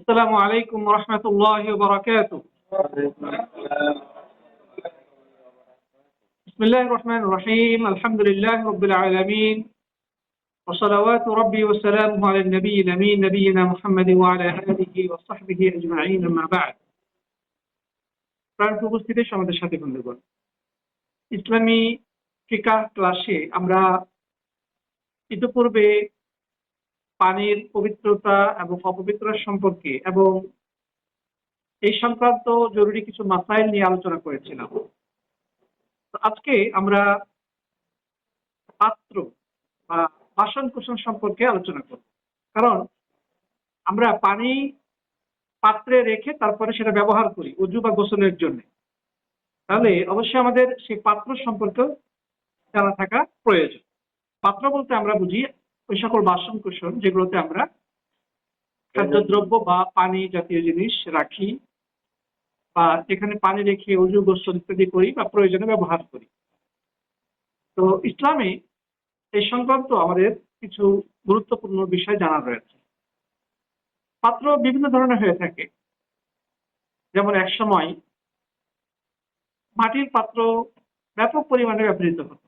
السلام عليكم ورحمة الله وبركاته بسم الله الرحمن الرحيم الحمد لله رب العالمين وصلوات ربي وسلامه على النبي الأمين نبينا محمد وعلى آله وصحبه أجمعين أما بعد প্রাণ উপস্থিতি আমাদের সাথে বন্ধুগণ ইসলামী ফিকা ক্লাসে আমরা ইতিপূর্বে পানির পবিত্রতা এবং অপবিত্রতা সম্পর্কে এবং এই সংক্রান্ত জরুরি কিছু মাসাইল নিয়ে আলোচনা করেছিলাম। আজকে আমরা পাত্র বা বাসন কুসন সম্পর্কে আলোচনা করব। কারণ আমরা পানি পাত্রে রেখে তারপরে সেটা ব্যবহার করি, উজু বা গোসলের জন্য। তাহলে অবশ্যই আমাদের সেই পাত্র সম্পর্কে জানা থাকা প্রয়োজন। পাত্র বলতে আমরা বুঝি ওই সকল বাসন কুসন যেগুলোতে আমরা খাদ্যদ্রব্য বা পানি জাতীয় জিনিস রাখি বা যেখানে পানি রেখে উজু গোসল ইত্যাদি করি বা প্রয়োজনে ব্যবহার করি। তো ইসলামে এই সংক্রান্ত আমাদের কিছু গুরুত্বপূর্ণ বিষয় জানা রয়েছে। পাত্র বিভিন্ন ধরনের হয়ে থাকে। যেমন এক সময় মাটির পাত্র ব্যাপক পরিমাণে ব্যবহৃত হতো।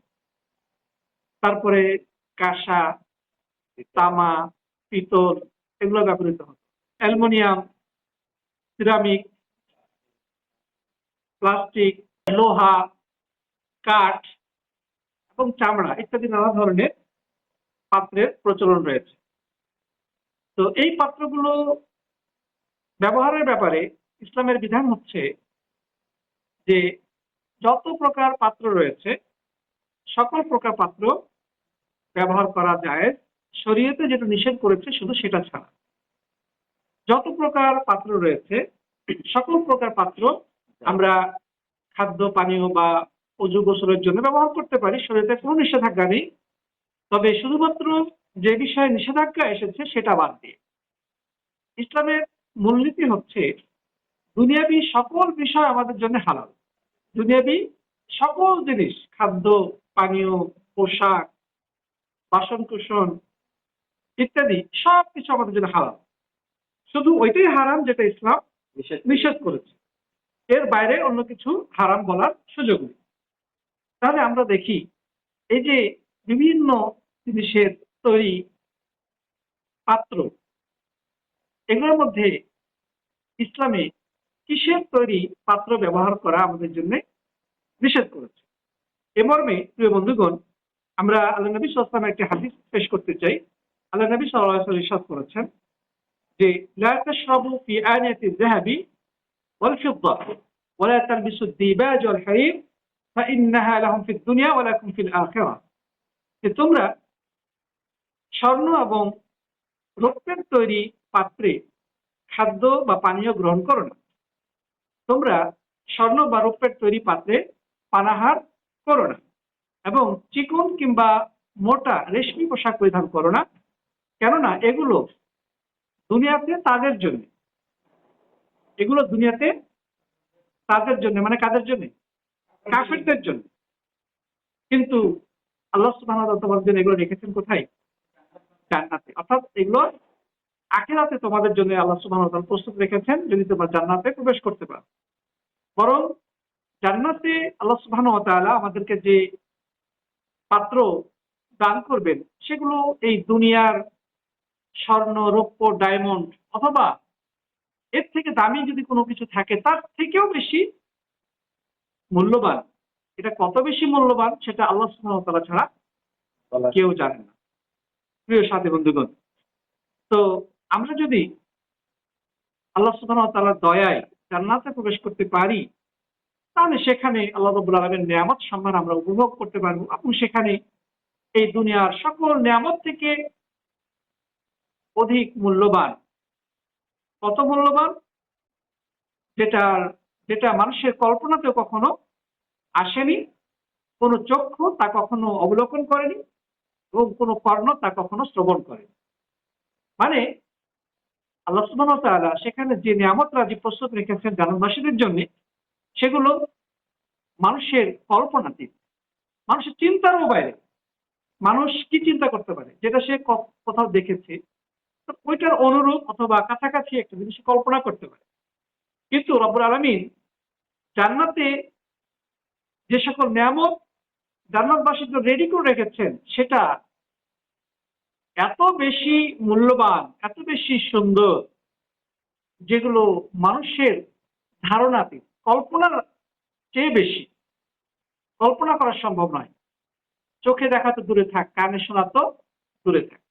তারপরে কাঁসা তামা, পিতল, এগুলো ব্যবহৃত হতো অ্যালুমিনিয়াম, সিরামিক, প্লাস্টিক, লোহা, কাঠ এবং চামড়া ইত্যাদি নানা ধরনের পাত্রের প্রচলন রয়েছে। তো এই পাত্রগুলো ব্যবহারের ব্যাপারে ইসলামের বিধান হচ্ছে যে যত প্রকার পাত্র রয়েছে, সকল প্রকার পাত্র ব্যবহার করা যায় শরীয়তে যেটা নিষেধ করেছে শুধু সেটা ছাড়া। যত প্রকার পাত্র রয়েছে, সকল প্রকার পাত্র আমরা খাদ্য, পানীয় বা অজু গোসলের জন্য ব্যবহার করতে পারি শরীরে কোনো নিষেধাজ্ঞা নেই। তবে শুধুমাত্র যে বিষয়ে নিষেধাজ্ঞা এসেছে সেটা বাদ দিয়ে। ইসলামের মূলনীতি হচ্ছে, দুনিয়াবি সকল বিষয় আমাদের জন্য হালাল। দুনিয়াবি সকল জিনিস, খাদ্য, পানীয়, পোশাক বাসন কুসন ইত্যাদি সব কিছু আমাদের জন্য হারাম। শুধু ওইটাই হারাম যেটা ইসলাম নিষেধ করেছে। এর বাইরে অন্য কিছু হারাম বলার সুযোগ নেই। তাহলে আমরা দেখি এই যে বিভিন্ন জিনিসের তৈরি পাত্র এগুলোর মধ্যে ইসলামে কিসের তৈরি পাত্র ব্যবহার করা আমাদের জন্য নিষেধ করেছে? এ মর্মে প্রিয় বন্ধুগণ আমরা আল্লাহ নবী সাল্লামের একটি হাদিস পেশ করতে চাই। আল্লাহ নবী সাল্লাহ ইরশাদ করেছেন যে লা তাশরাবু ফি আনিয়াতি যাহাবি ওয়াল ফিদ্দা ওয়ালা তালবিসু الديباج والحرير فإنها لهم في الدنيا ولكم في الآخرة যে তোমরা স্বর্ণ এবং রৌপ্যের তৈরি পাত্রে খাদ্য বা পানীয় গ্রহণ করো না তোমরা স্বর্ণ বা রৌপ্যের তৈরি পাত্রে পানাহার করো না এবং চিকন কিংবা মোটা রেশমি পোশাক পরিধান করো না কেননা এগুলো দুনিয়াতে তাদের জন্য। এগুলো দুনিয়াতে তাদের জন্য মানে কাদের জন্য? কাফেরদের জন্য। কিন্তু আল্লাহ সুবাহ তোমাদের জন্য এগুলো রেখেছেন কোথায়? জান্নাতে। অর্থাৎ এগুলো আখেরাতে তোমাদের জন্য আল্লাহ সুবাহ প্রস্তুত রেখেছেন যদি তোমরা জান্নাতে প্রবেশ করতে পারো। বরং জান্নাতে আল্লাহ সুবাহ আমাদেরকে যে পাত্র দান করবেন, সেগুলো এই দুনিয়ার স্বর্ণ রৌপ্য ডায়মন্ড অথবা এর থেকে দামি যদি কোনো কিছু থাকে তার থেকেও বেশি মূল্যবান। এটা কত বেশি মূল্যবান সেটা আল্লাহ সুহামতালা ছাড়া কেউ জানে না। প্রিয় সাথী বন্ধুগণ তো আমরা যদি আল্লাহ সুবাহ দয়ায় জান্নাতে প্রবেশ করতে পারি তাহলে সেখানে আল্লাহ রবুল আলমের নিয়ামত সম্মান আমরা উপভোগ করতে পারব। এবং সেখানে এই দুনিয়ার সকল নিয়ামত থেকে অধিক মূল্যবান। কত মূল্যবান? যেটার, যেটা মানুষের কল্পনাতেও কখনো আসেনি, কোনো চক্ষু তা কখনো অবলোকন করেনি এবং কোনো কর্ণ তা কখনো শ্রবণ করেনি। মানে আল্লাহ সেখানে যে নিয়ামত রাজি প্রস্তুত রেখেছেন জানাবাসীদের জন্য, সেগুলো মানুষের কল্পনাতে, মানুষের চিন্তারও বাইরে। মানুষ কি চিন্তা করতে পারে? যেটা সে কোথাও দেখেছে ওইটার অনুরূপ অথবা কাছাকাছি একটা জিনিস কল্পনা করতে পারে। কিন্তু রব্বুল আলমিন জান্নাতে যে সকল নিয়ামত জান্নাতবাসীর জন্য রেডি করে রেখেছেন, সেটা এত বেশি মূল্যবান, এত বেশি সুন্দর, যেগুলো মানুষের ধারণাতে, কল্পনার চেয়ে বেশি। কল্পনা করা সম্ভব নয়। চোখে দেখা তো দূরে থাক, কানে শোনা তো দূরে থাক।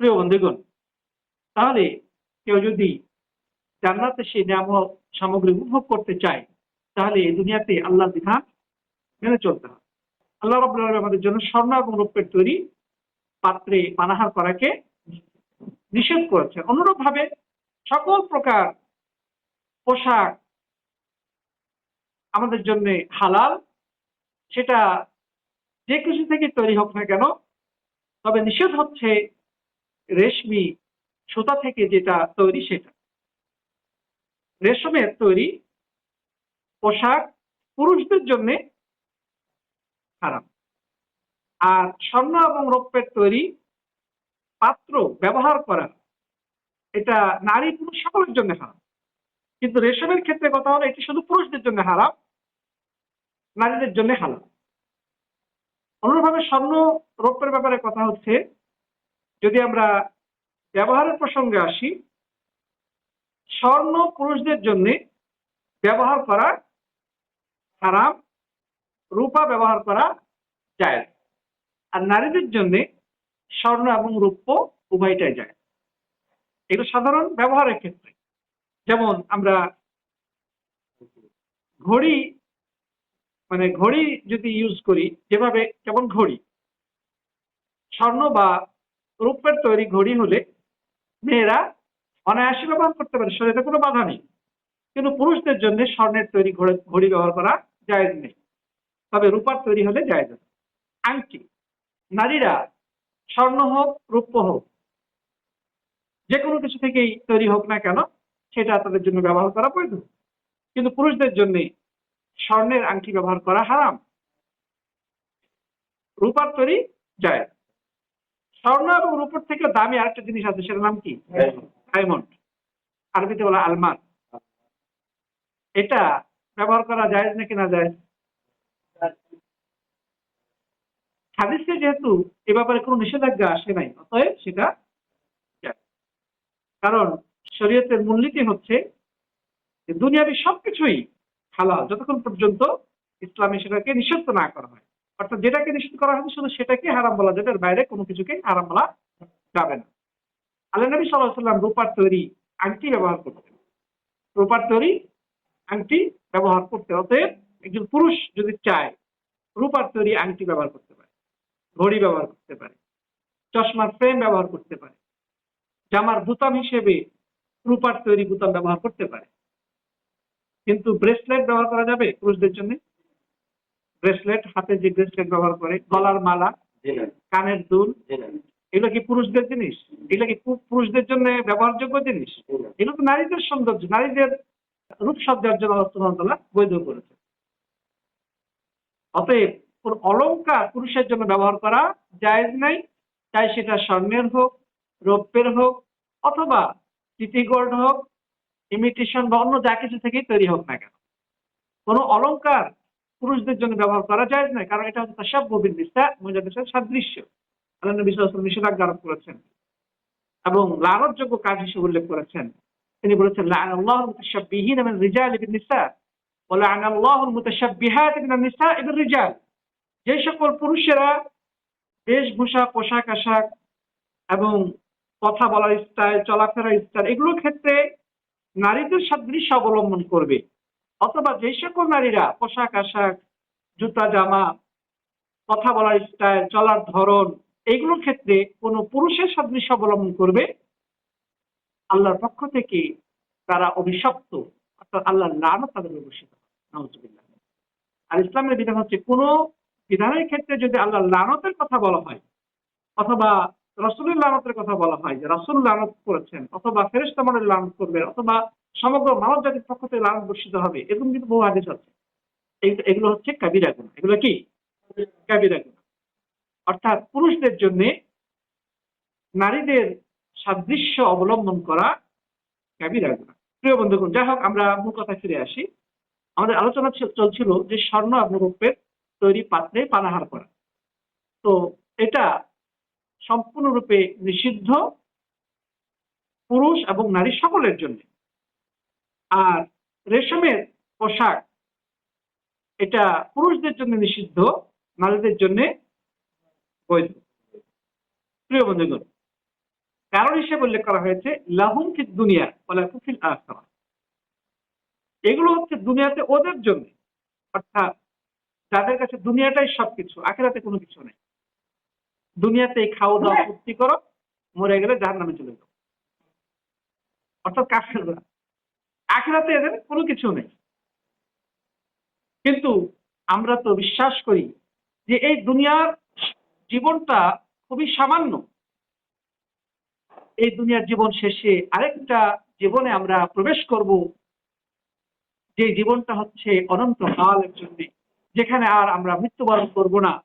প্রিয় বন্ধুগণ, তাহলে কেউ যদি জান্নাতে সেই নিয়ামত সামগ্রী উপভোগ করতে চায়, তাহলে এই দুনিয়াতে আল্লাহর বিধান মেনে চলতে হবে। আল্লাহ রব আমাদের জন্য স্বর্ণ এবং রৌপ্যের তৈরি পাত্রে পানাহার করাকে নিষেধ করেছে। অনুরূপ ভাবে সকল প্রকার পোশাক আমাদের জন্য হালাল, সেটা যে কিছু থেকে তৈরি হোক না কেন, তবে নিষেধ হচ্ছে রেশমি সুতা থেকে যেটা তৈরি সেটা। রেশমের তৈরি পোশাক পুরুষদের জন্য হারাম আর স্বর্ণ এবং রৌপ্যের তৈরি পাত্র ব্যবহার করা, এটা নারী পুরুষ সকলের জন্য হারাম। কিন্তু রেশমের ক্ষেত্রে কথা হলো, এটি শুধু পুরুষদের জন্য হারাম, নারীদের জন্য হারাম অনুরূপভাবে স্বর্ণ, রৌপ্যের ব্যাপারে কথা হচ্ছে যদি আমরা ব্যবহারের প্রসঙ্গে আসি, স্বর্ণ পুরুষদের জন্য ব্যবহার করা হারাম, রূপা ব্যবহার করা যায়। আর নারীদের জন্য স্বর্ণ এবং রূপ্য উভয়টাই যায়। এগুলো সাধারণ ব্যবহারের ক্ষেত্রে। যেমন আমরা ঘড়ি মানে ঘড়ি যদি ইউজ করি, যেভাবে, যেমন ঘড়ি, স্বর্ণ বা রূপের তৈরি ঘড়ি হলে মেয়েরা অনায়াসে ব্যবহার করতে পারে শরীরে কোনো বাধা নেই। কিন্তু পুরুষদের জন্য স্বর্ণের তৈরি ঘড়ি ব্যবহার করা জায়েজ নেই। তবে রূপার তৈরি হলে জায়েজ আছে আংটি, নারীরা স্বর্ণ হোক রূপ্য হোক, যে কোনো কিছু থেকেই তৈরি হোক না কেন, সেটা তাদের জন্য ব্যবহার করা বৈধ। কিন্তু পুরুষদের জন্য স্বর্ণের আংটি ব্যবহার করা হারাম। রূপার তৈরি যায় স্বর্ণ এবং রূপর থেকে দামি আরেকটা জিনিস আছে সেটার নাম কি? ডায়মন্ড। আরবিতে বলা আলমার এটা ব্যবহার করা যায় নাকি না যায়? হাদিসে যেহেতু এ ব্যাপারে কোনো নিষেধাজ্ঞা আসে নাই অতএব সেটা কারণ শরীয়তের মূলনীতি হচ্ছে দুনিয়াবি সবকিছুই হালাল যতক্ষণ পর্যন্ত ইসলামে সেটাকে নিষিদ্ধ না করা হয়। অর্থাৎ যেটাকে নিষিদ্ধ করা হয়েছে শুধু সেটাকে হারাম বলা যাবে, এর বাইরে কোনো কিছুকে হারাম বলা যাবে না। আল্লাহ নবী সাল্লাম রূপার তৈরি আংটি ব্যবহার করতেন। রূপার তৈরি আংটি ব্যবহার করতে, অতএব একজন পুরুষ যদি চায়, রূপার তৈরি আংটি ব্যবহার করতে পারে, ঘড়ি ব্যবহার করতে পারে, চশমার ফ্রেম ব্যবহার করতে পারে, জামার বুতাম হিসেবে রূপার তৈরি বুতাম ব্যবহার করতে পারে। কিন্তু ব্রেসলেট ব্যবহার করা যাবে পুরুষদের জন্য? ব্রেসলেট হাতে যে ব্রেসলেট ব্যবহার করে গলার মালা কানের দুল এগুলো কি পুরুষদের জিনিস? এগুলো কি পুরুষদের জন্য ব্যবহারযোগ্য জিনিস? এগুলো তো নারীদের সৌন্দর্য নারীদের রূপসজ্জার জন্য আল্লাহ বৈধ করেছে। অতএব কোন অলঙ্কার পুরুষের জন্য ব্যবহার করা জায়েজ নাই। চাই সেটা স্বর্ণের হোক রৌপ্যের হোক অথবা সিটি গোল্ড হোক ইমিটেশন বা অন্য যা কিছু থেকেই তৈরি হোক না কেন। কোনো অলঙ্কার পুরুষদের জন্য ব্যবহার করা যায় না, কারণ এটা হচ্ছে সব গভীর বিস্তার মহিলাদের সাথে সাদৃশ্য। আল্লাহ বিশ্বাস নিষেধাজ্ঞা আরোপ করেছেন। এবং লালনযোগ্য কাজ হিসেবে উল্লেখ করেছেন। তিনি বলেছেন আল্লাহ মুতাশাব্বিহিন মিন রিজাল ইবিন নিসা, ওয়া আল্লাহ মুতাশাব্বিহাত মিন নিসা ইবিন রিজাল। যে সকল পুরুষেরা বেশভূষা পোশাক আশাক এবং কথা বলার স্টাইল, চলাফেরার স্টাইল, এগুলোর ক্ষেত্রে নারীদের সাদৃশ্য অবলম্বন করবে। অথবা যে সকল নারীরা পোশাক, আশাক, জুতা, জামা, কথা বলার স্টাইল চলার ধরন এইগুলোর ক্ষেত্রে কোনো পুরুষের সাদৃশ্য অবলম্বন করবে? আল্লাহর পক্ষ থেকে তারা অভিশপ্ত, অর্থাৎ আল্লাহর লানত তাদের অবশ্যিত আর ইসলামের বিধান হচ্ছে কোনো বিধানের ক্ষেত্রে যদি আল্লাহ লানতের কথা বলা হয়, অথবা রসুলের লানতের কথা বলা হয় যে রসুল লানত করেছেন, অথবা ফেরেস্তা মনের লানত করবে অথবা সমগ্র মানব জাতির পক্ষ থেকে লানত বর্ষিত হবে এরকম কিন্তু বহু আদেশ আছে এগুলো হচ্ছে কাবিরা গুণ। এগুলো কি? কাবিরা গুণ। অর্থাৎ পুরুষদের জন্য নারীদের সাদৃশ্য অবলম্বন করা কাবিরা গুণা। প্রিয় বন্ধুগণ, যাই হোক, আমরা মূল কথা ফিরে আসি। আমাদের আলোচনা ছিল- চলছিল যে স্বর্ণ এবং রূপের তৈরি পাত্রে পানাহার করা। তো এটা সম্পূর্ণরূপে নিষিদ্ধ পুরুষ এবং নারী সকলের জন্য। আর রেশমের পোশাক, এটা পুরুষদের জন্য নিষিদ্ধ, নারীদের জন্য বৈধ। প্রিয় বন্ধুগণ, কারণ হিসেবে উল্লেখ করা হয়েছে, লাহুম ফিদ দুনিয়া বলে কুফিল আখরা এগুলো হচ্ছে দুনিয়াতে ওদের জন্য, অর্থাৎ যাদের কাছে দুনিয়াটাই সবকিছু, আখেরাতে কোনো কিছু নেই। দুনিয়াতে খাওয়া দাওয়া, ফুর্তি করো, মরে গেলে জাহার নামে চলে যাও। অর্থাৎ কাফেররা আখেরাতে এদের কোনো কিছু নেই। কিন্তু আমরা তো বিশ্বাস করি যে এই দুনিয়ার জীবনটা খুবই সামান্য। এই দুনিয়ার জীবন শেষে আরেকটা জীবনে আমরা প্রবেশ করব। যে জীবনটা হচ্ছে অনন্ত কালের জন্য, যেখানে আর আমরা মৃত্যুবরণ করব না।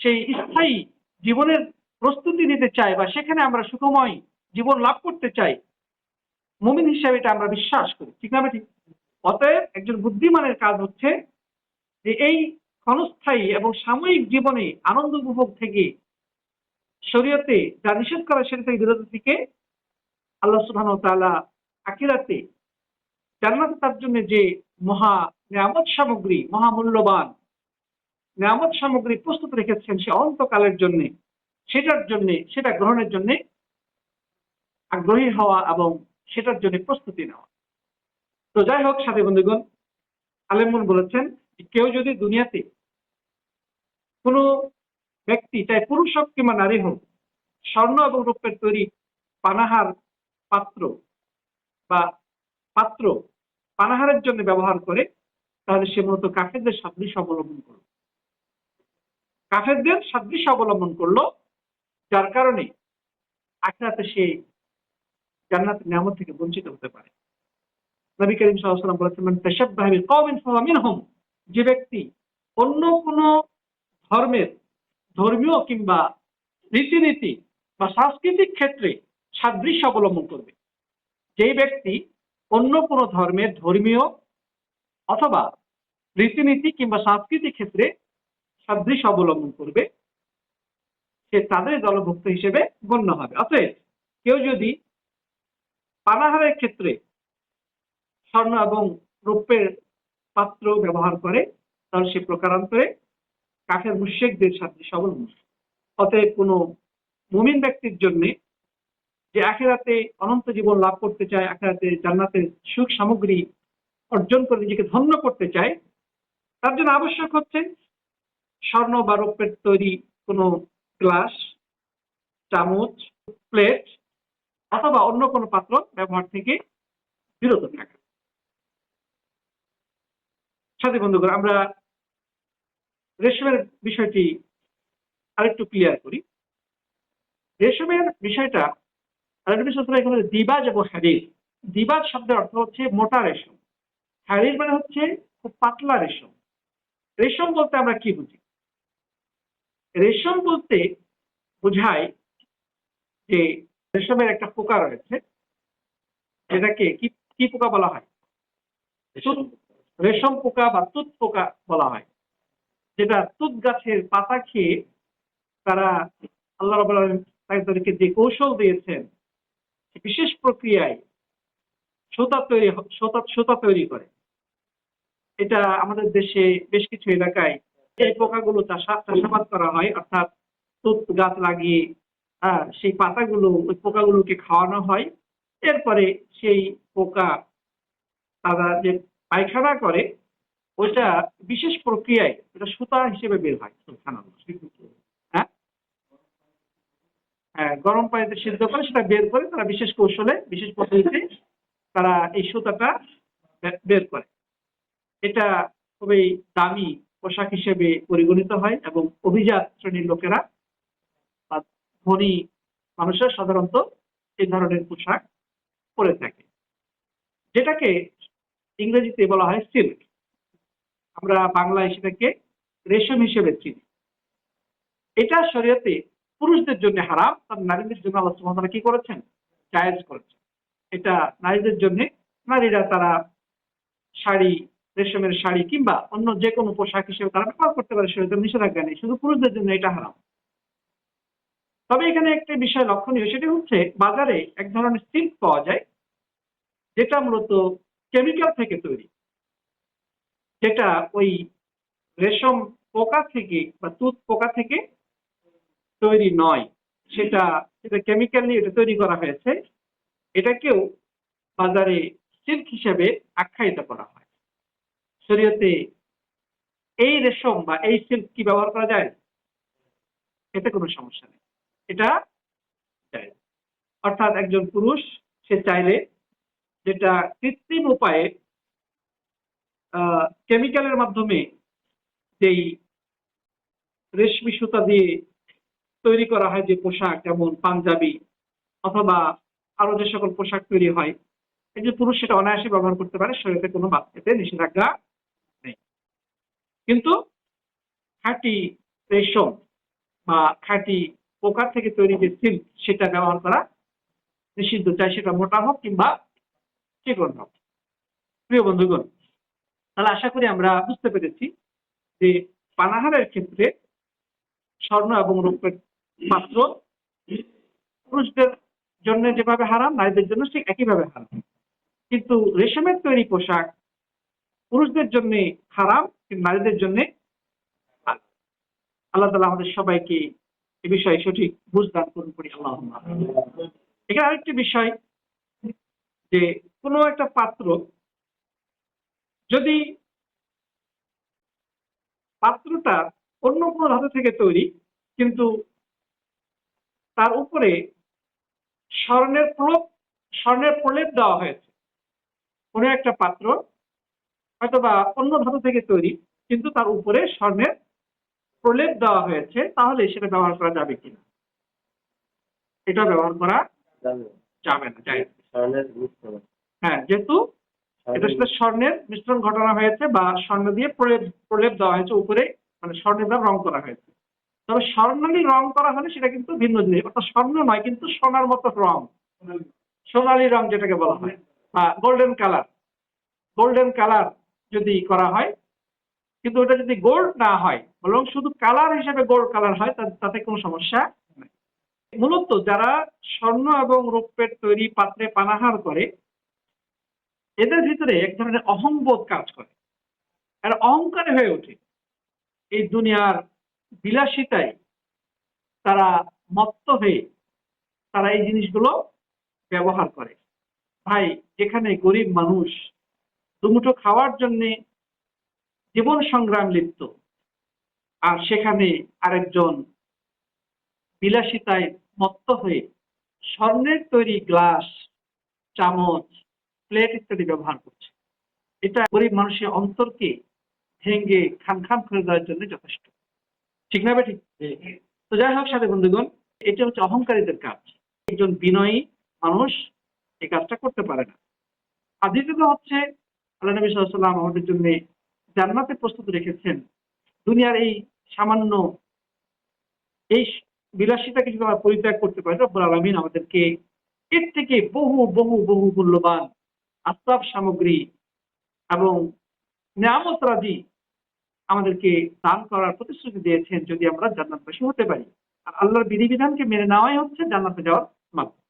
সেই স্থায়ী জীবনের প্রস্তুতি নিতে চাই বা সেখানে আমরা সুখময় জীবন লাভ করতে চাই মুমিন হিসাবে এটা আমরা বিশ্বাস করি। ঠিক না ঠিক অতএব একজন বুদ্ধিমানের কাজ হচ্ছে যে এই ক্ষণস্থায়ী এবং সাময়িক জীবনে আনন্দ উপভোগ থেকে শরীয়তে যা নিষেধ করা সেটা থেকে বিরত থেকে আল্লাহ সুবহান তাআলা আখিরাতে জান্নাতে তার জন্য যে মহা নিয়ামত সামগ্রী মহামূল্যবান নিয়ামত সামগ্রী প্রস্তুত রেখেছেন সে অন্তকালের জন্য, সেটার জন্য, সেটা গ্রহণের জন্য আগ্রহী হওয়া এবং সেটার জন্য প্রস্তুতি নেওয়া। তো যাই হোক, সাথী বন্ধুগণ আলেমন বলেছেন কেউ যদি দুনিয়াতে কোনো ব্যক্তি চাই পুরুষ হোক কিংবা নারী হোক, স্বর্ণ এবং রূপের তৈরি পানাহার পাত্র বা পাত্র পানাহারের জন্য ব্যবহার করে, তাহলে সে মূলত কাফেরদের সাদৃশ্য অবলম্বন করল। কাফেরদের সাদৃশ্য অবলম্বন করল, যার কারণে আখরাতে সে জান্নাতের নিয়ামত থেকে বঞ্চিত হতে পারে। নবী করিম সাল্লাল্লাহু বলেছেন, মান তাশাব্বাহা বিকওমিন ফাহুয়া মিনহুম যে ব্যক্তি অন্য কোন ধর্মের ধর্মীয় কিংবা রীতিনীতি বা সাংস্কৃতিক ক্ষেত্রে সাদৃশ্য অবলম্বন করবে। যেই ব্যক্তি অন্য কোনো ধর্মের ধর্মীয় অথবা রীতিনীতি কিংবা সাংস্কৃতিক ক্ষেত্রে সাদৃশ্য অবলম্বন করবে, সে তাদের দলভুক্ত হিসেবে গণ্য হবে। অতএব কেউ যদি পানাহারের ক্ষেত্রে স্বর্ণ এবং রৌপ্যের পাত্র ব্যবহার করে তাহলে সে প্রকারান্তরে কাঠের মুশেকদের সাথে সবল অতএব কোনো মুমিন ব্যক্তির জন্য যে আখেরাতে অনন্ত জীবন লাভ করতে চায়, আখেরাতে জান্নাতের সুখ সামগ্রী অর্জন করে নিজেকে ধন্য করতে চায়, তার জন্য আবশ্যক হচ্ছে স্বর্ণ বা রৌপ্যের তৈরি কোনো গ্লাস, চামচ, প্লেট অথবা অন্য কোনো পাত্র ব্যবহার থেকে বিরত থাকা। সাথী বন্ধুগণ, আমরা রেশমের বিষয়টি আরেকটু ক্লিয়ার করি। রেশমের বিষয়টা এখানে দিবাজ এবং হ্যারির দিবাজ শব্দের অর্থ হচ্ছে মোটা রেশম। হ্যারির মানে হচ্ছে খুব পাতলা রেশম। রেশম বলতে আমরা কি বুঝি? রেশম বলতে বোঝায় যে রেশমের একটা পোকা রয়েছে যেটাকে কি কি পোকা বলা হয়? রেশম। পোকা বা তুত পোকা বলা হয় যেটা তুত গাছের পাতা খেয়ে তারা আল্লাহ আলামিন তাদেরকে যে কৌশল দিয়েছেন বিশেষ প্রক্রিয়ায় সোতা তৈরি সুতা সুতা তৈরি করে। এটা আমাদের দেশে বেশ কিছু এলাকায় এই পোকাগুলো চাষাবাদ করা হয় অর্থাৎ তুত গাছ লাগিয়ে সেই পাতাগুলো, ওই পোকাগুলোকে খাওয়ানো হয়। এরপরে সেই পোকা তারা যে পায়খানা করে, ওইটা বিশেষ প্রক্রিয়ায় ওটা সুতা হিসেবে বের হয়। হ্যাঁ? হ্যাঁ গরম পানিতে সিদ্ধ করে সেটা বের করে তারা বিশেষ কৌশলে, বিশেষ পদ্ধতিতে তারা এই সুতাটা বের করে। এটা খুবই দামি পোশাক হিসেবে পরিগণিত হয় এবং অভিজাত শ্রেণির লোকেরা ধনী মানুষের সাধারণত এই ধরনের পোশাক পরে থাকে। যেটাকে ইংরেজিতে বলা হয় সিল্ক। আমরা বাংলায় সেটাকে রেশম হিসেবে চিনি। এটা শরীয়তে পুরুষদের জন্য হারাম তার নারীদের জন্য সুবহানাহু কি করেছেন? জায়েজ করেছেন। এটা নারীদের জন্য, নারীরা তারা শাড়ি, রেশমের শাড়ি কিংবা অন্য যে কোনো পোশাক হিসেবে তারা ব্যবহার করতে পারে, সেটা নিষেধাজ্ঞা নেই। শুধু পুরুষদের জন্য এটা হারাম। তবে এখানে একটি বিষয় লক্ষণীয় সেটা হচ্ছে বাজারে এক ধরনের সিল্ক পাওয়া যায়, যেটা মূলত কেমিক্যাল থেকে তৈরি। যেটা ওই রেশম পোকা থেকে বা তুত পোকা থেকে তৈরি নয়। সেটা সেটা কেমিক্যাল নিয়ে এটা তৈরি করা হয়েছে। এটাকেও বাজারে সিল্ক হিসেবে আখ্যায়িত করা হয়। শরীয়তে এই রেশম বা এই সিল্ক কি ব্যবহার করা যায়? এতে কোনো সমস্যা নেই। এটা যায় অর্থাৎ একজন পুরুষ, সে চাইলে যেটা কৃত্রিম উপায়ে কেমিক্যালের মাধ্যমে যেই রেশমি সুতা দিয়ে তৈরি করা হয় যে পোশাক, যেমন পাঞ্জাবি অথবা আরও যে সকল পোশাক তৈরি হয়, একজন পুরুষ সেটা অনায়াসে ব্যবহার করতে পারে, শরীরে কোনো বাচ্চাতে নিষেধাজ্ঞা নেই। কিন্তু খাঁটি রেশম বা খাঁটি পোকার থেকে তৈরি যে সিল্ক সেটা ব্যবহার করা নিষিদ্ধ। চাই সেটা মোটা হোক কিংবা চিকন হোক। প্রিয় বন্ধুগণ, তাহলে আশা করি আমরা বুঝতে পেরেছি যে পানাহারের ক্ষেত্রে স্বর্ণ এবং রূপের মাত্র পুরুষদের জন্য যেভাবে হারাম, নারীদের জন্য ঠিক একইভাবে হারাম। কিন্তু রেশমের তৈরি পোশাক পুরুষদের জন্য হারাম, নারীদের জন্য আল্লাহ তালা আমাদের সবাইকে এ বিষয়ে সঠিক বুঝদান করুন করি আল্লাহ এখানে আরেকটি বিষয় যে কোনো একটা পাত্র যদি পাত্রটা অন্য কোনো ধাতু থেকে তৈরি, কিন্তু তার উপরে স্বর্ণের প্রলোপ, স্বর্ণের প্রলেপ দেওয়া হয়েছে। কোনো একটা পাত্র হয়তোবা অন্য ধাতু থেকে তৈরি, কিন্তু তার উপরে স্বর্ণের প্রলেপ দেওয়া হয়েছে তাহলে সেটা ব্যবহার করা যাবে কিনা? এটা ব্যবহার করা যাবে। না যাই হ্যাঁ যেহেতু এটা সাথে স্বর্ণের মিশ্রণ ঘটনা হয়েছে বা স্বর্ণ দিয়ে প্রলেপ প্রলেপ দেওয়া হয়েছে উপরে মানে স্বর্ণের দ্বারা রং করা হয়েছে। তবে স্বর্ণালী রং করা হলে সেটা কিন্তু ভিন্ন জিনিস অর্থাৎ স্বর্ণ নয় কিন্তু সোনার মতো রং। সোনালী রং যেটাকে বলা হয় বা গোল্ডেন কালার গোল্ডেন কালার যদি করা হয় কিন্তু ওটা যদি গোল্ড না হয়, বরং শুধু কালার হিসেবে গোল্ড কালার হয় তাতে কোনো সমস্যা নেই। মূলত যারা স্বর্ণ এবং রৌপ্যের তৈরি পাত্রে পানাহার করে, এদের ভিতরে এক ধরনের অহংবোধ কাজ করে। আর অহংকারে হয়ে ওঠে। এই দুনিয়ার বিলাসিতায় তারা মত্ত হয়ে তারা এই জিনিসগুলো ব্যবহার করে। ভাই যেখানে গরিব মানুষ দুমুঠো খাওয়ার জন্য জীবন সংগ্রাম লিপ্ত। আর সেখানে আরেকজন বিলাসিতায় মত্ত হয়ে স্বর্ণের তৈরি গ্লাস, চামচ, প্লেট ইত্যাদি ব্যবহার করছে। এটা গরিব মানুষের অন্তরকে ভেঙ্গে খান খান করে দেওয়ার জন্য যথেষ্ট। ঠিক না ঠিক তো যাই হোক, সাথে বন্ধুগণ, এটা হচ্ছে অহংকারীদের কাজ। একজন বিনয়ী মানুষ এই কাজটা করতে পারে না। আর দ্বিতীয়ত হচ্ছে, আল্লাহ নবী সাল্লাম আমাদের জন্য জান্নাতে প্রস্তুত রেখেছেন। দুনিয়ার এই সামান্য এই বিলাসিতাকে যদি আমরা পরিত্যাগ করতে পারি। রব্বুল আলমিন আমাদেরকে এর থেকে বহু বহু বহু মূল্যবান আস্তাব সামগ্রী এবং নিয়ামত রাজি আমাদেরকে দান করার প্রতিশ্রুতি দিয়েছেন যদি আমরা জান্নাতবাসী হতে পারি। আর আল্লাহর বিধিবিধানকে মেনে নেওয়াই হচ্ছে জান্নাতে যাওয়ার মাধ্যম।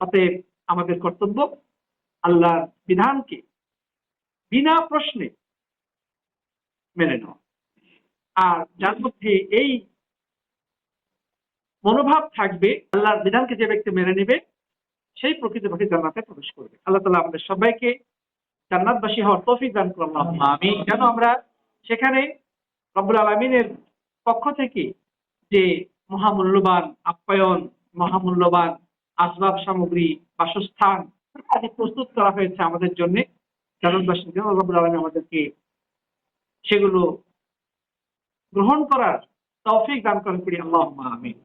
অতএব আমাদের কর্তব্য আল্লাহর বিধানকে বিনা প্রশ্নে মেনে নেওয়া। আর যার মধ্যে এই মনোভাব থাকবে আল্লাহর বিধানকে যে ব্যক্তি মেনে নেবে সেই প্রকৃতপক্ষে জান্নাতে প্রবেশ করবে। আল্লাহ তালা আমাদের সবাইকে জান্নাতবাসী হওয়ার তৌফিক দান করলাম আমি যেন আমরা সেখানে রব্বুল আলমিনের পক্ষ থেকে যে মহামূল্যবান আপ্যায়ন মহামূল্যবান আসবাব সামগ্রী বাসস্থান প্রস্তুত করা হয়েছে আমাদের জন্য জান্নাতবাসীর জন্য রব্বুল আমাদেরকে সেগুলো গ্রহণ করার তৌফিক দান করেন করি আল্লাহ আমিন।